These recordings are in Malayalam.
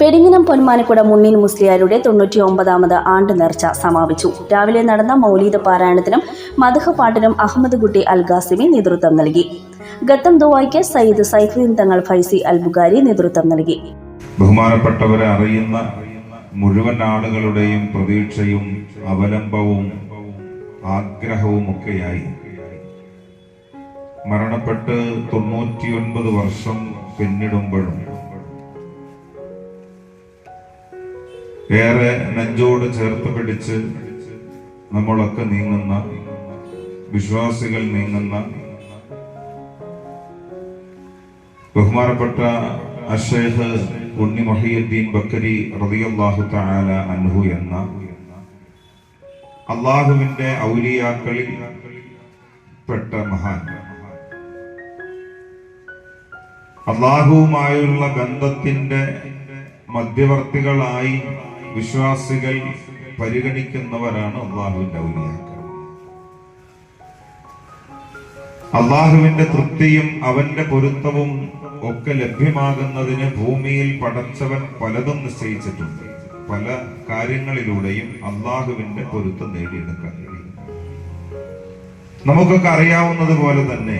പെരിങ്ങിനം പൊന്മാനക്കുട മുന്നീൻ മുസ്ലിയാരുടെ തൊണ്ണൂറ്റി ഒമ്പതാമത് ആണ്ട് നേർച്ച സമാപിച്ചു. രാവിലെ നടന്ന മൗലീദ് പാരായണത്തിനും മധുഹ പാട്ടിനും അഹമ്മദ് കുട്ടി അൽ ഖാസിമി നേതൃത്വം നൽകി. ഗത്തം ദുവായ്ക്ക് സയ്യിദ് സൈഫുദ്ദീൻ തങ്ങൾ ഫൈസി അൽ ബുഖാരി നേതൃത്വം നൽകി. ബഹുമാനപ്പെട്ടവരെ അറിയുന്ന മുഴുവൻ ആളുകളുടെയും പ്രതീക്ഷയും അവലംബവും ആഗ്രഹവും ഒക്കെയായി മരണപ്പെട്ട് തൊണ്ണൂറ്റിയൊൻപത് വർഷം പിന്നിടുമ്പോഴും ഏറെ നെഞ്ചോട് ചേർത്ത് പിടിച്ച് നമ്മളൊക്കെ നീങ്ങുന്ന വിശ്വാസികൾ നീങ്ങുന്ന ബഹുമാനപ്പെട്ട അഷേഖ് ഉണ്ണി മൊഹിയുദ്ദീൻ ബക്കരി റബിയാഹു താല അൻഹു എന്ന അള്ളാഹുവിന്റെ ഔലിയാക്കളിൽ പെട്ട മഹാൻ. അള്ളാഹുവുമായുള്ള ബന്ധത്തിന്റെ മധ്യവർത്തികളായി വിശ്വാസികൾ പരിഗണിക്കുന്നവരാണ് അള്ളാഹുവിന്റെ ഔലിയാക്കൾ. അള്ളാഹുവിന്റെ തൃപ്തിയും അവന്റെ പൊരുത്തവും ഒക്കെ ലഭ്യമാകുന്നതിന് ഭൂമിയിൽ പടച്ചവൻ പലതും നിശ്ചയിച്ചിട്ടുണ്ട്. പല കാര്യങ്ങളിലൂടെയും അള്ളാഹുവിന്റെ പൊരുത്തം നേടിയെടുക്കാൻ കഴിയും. നമുക്കൊക്കെ അറിയാവുന്നത് പോലെ തന്നെ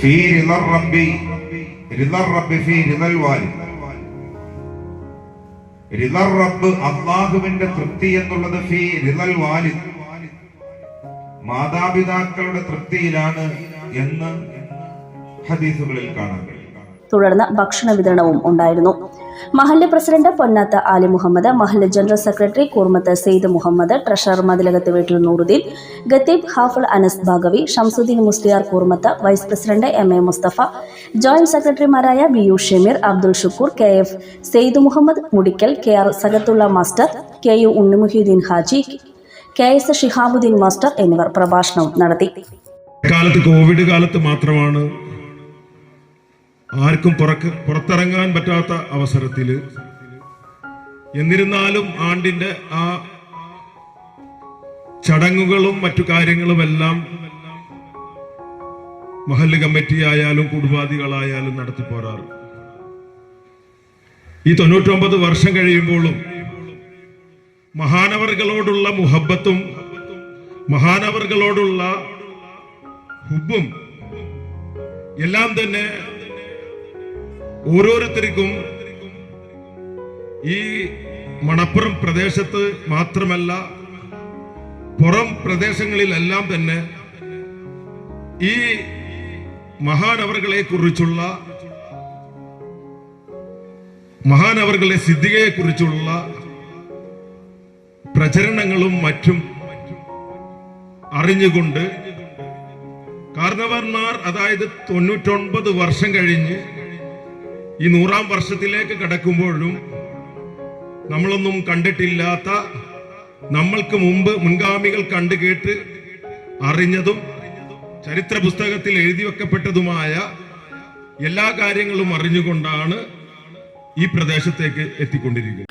ഫീ റിളർ റബ്ബി റിളർ റബ്ബി ഫീ റിളൽ വാലിദ്. റിളർ റബ്ബ് അള്ളാഹുവിന്റെ തൃപ്തി എന്നുള്ളത് ഫീ മാതാപിതാക്കളുടെ തൃപ്തിയിലാണ് എന്ന് ഹദീസുകളിൽ കാണാൻ കഴിയും. തുടർന്ന് ഭക്ഷണ വിതരണവും ഉണ്ടായിരുന്നു. മഹല്ല് പ്രസിഡന്റ് പൊന്നാത്ത ആലി മുഹമ്മദ് മഹല്ല് general secretary Koormath Syed Muhammad treasurer മതിലകത്ത് വീട്ടിൽ നൂറുദ്ദീൻ ഗത്തീബ് ഹാഫുൾ Anas Bhagavi Shamsuddin Musliyar Koormath vice president M A Mustafa joint സെക്രട്ടറിമാരായ B U Shameer Abdul Shukoor K F Syed Muhammad Mudikkal K R Sagathulla master K U Unnimuhiyuddin Haji K S Shihabuddin master എന്നിവർ പ്രഭാഷണം നടത്തി. കോവിഡ് കാലത്ത് മാത്രമാണ് ആർക്കും പുറക്ക് പുറത്തിറങ്ങാൻ പറ്റാത്ത അവസരത്തിൽ എന്നിരുന്നാലും ആണ്ടിന്റെ ആ ചടങ്ങുകളും മറ്റു കാര്യങ്ങളും എല്ലാം മഹല്ല് കമ്മിറ്റി ആയാലും കുടുംബാദികളായാലും നടത്തി പോരാറ്. ഈ തൊണ്ണൂറ്റൊമ്പത് വർഷം കഴിയുമ്പോഴും മഹാനവറുകളോടുള്ള മുഹബത്തും മഹാനവറുകളോടുള്ള ഹുബും എല്ലാം തന്നെ ഓരോരുത്തർക്കും ഈ മണപ്പുറം പ്രദേശത്ത് മാത്രമല്ല പുറം പ്രദേശങ്ങളിലെല്ലാം തന്നെ ഈ മഹാനവറുകളെ കുറിച്ചുള്ള മഹാനവറുകളെ സിദ്ധികയെ കുറിച്ചുള്ള പ്രചരണങ്ങളും മറ്റും അറിഞ്ഞുകൊണ്ട് കാർണവർമാർ അതായത് തൊണ്ണൂറ്റൊൻപത് വർഷം കഴിഞ്ഞ് ഈ നൂറാം വർഷത്തിലേക്ക് കടക്കുമ്പോഴും നമ്മളൊന്നും കണ്ടിട്ടില്ലാത്ത നമ്മൾക്ക് മുമ്പ് മുൻഗാമികൾ കണ്ടു കേട്ട് അറിഞ്ഞതും ചരിത്ര പുസ്തകത്തിൽ എഴുതി വെക്കപ്പെട്ടതുമായ എല്ലാ കാര്യങ്ങളും അറിഞ്ഞുകൊണ്ടാണ് ഈ പ്രദേശത്തേക്ക് എത്തിക്കൊണ്ടിരിക്കുന്നത്.